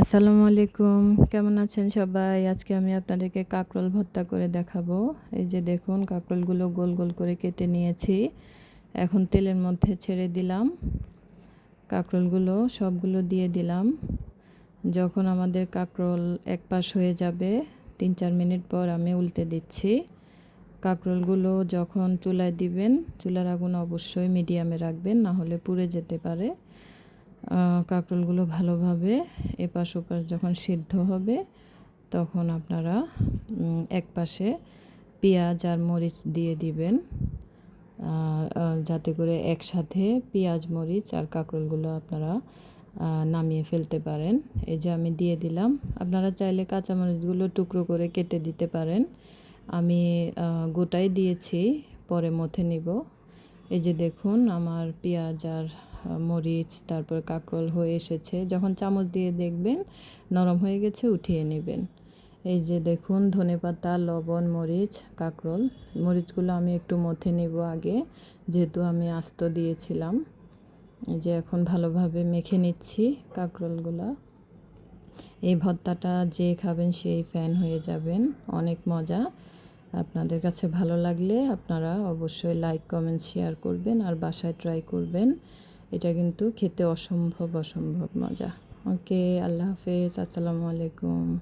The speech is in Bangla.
আসসালামু আলাইকুম। কেমন আছেন সবাই? আজকে আমি আপনাদেরকে কাঁকরোল ভর্তা করে দেখাবো। এই যে দেখুন, কাঁকরোলগুলো গোল গোল করে কেটে নিয়েছি। এখন তেলের মধ্যে ছেড়ে দিলাম। কাঁকরোলগুলো সবগুলো দিয়ে দিলাম। যখন আমাদের কাঁকরোল এক পাশ হয়ে যাবে, তিন চার মিনিট পর আমি উল্টে দিচ্ছি। কাঁকরোলগুলো যখন চুলায় দিবেন, চুলার আগুন অবশ্যই মিডিয়ামে রাখবেন, না হলে পুড়ে যেতে পারে। কাঁকরোলগুলো ভালোভাবে এপাশ ওপাশ যখন সিদ্ধ হবে, তখন আপনারা এক পাশে পেঁয়াজ আর মরিচ দিয়ে দিবেন। যাতে করে একসাথে পেঁয়াজ, মরিচ আর কাঁকরোলগুলো আপনারা নামিয়ে ফেলতে পারেন। এই যে আমি দিয়ে দিলাম। আপনারা চাইলে কাঁচামরিচগুলো টুকরো করে কেটে দিতে পারেন। আমি গোটাই দিয়েছি, পরে মথে নিব। এই যে দেখুন, আমার পেঁয়াজ আর মরিচ, তারপর কাঁকরোল হয়ে এসেছে। যখন চামচ দিয়ে দেখবেন, নরম হয়ে গেছে, উঠিয়ে নেবেন। এই যে দেখুন, ধনে পাতা, লবণ, মরিচ, কাঁকরোল। মরিচগুলো আমি একটু মথে নেব আগে, যেহেতু আমি আস্ত দিয়েছিলাম। এই যে এখন ভালোভাবে মেখে নিচ্ছি কাঁকরোলগুলো। এই ভর্তাটা যে খাবেন সেই ফ্যান হয়ে যাবেন। অনেক মজা। আপনাদের কাছে ভালো লাগলে আপনারা অবশ্যই লাইক কমেন্ট শেয়ার করবেন আর বাসায় ট্রাই করবেন। এটা কিন্তু খেতে অসম্ভব অসম্ভব মজা। ওকে আল্লাহ হাফেজ আসসালামু আলাইকুম।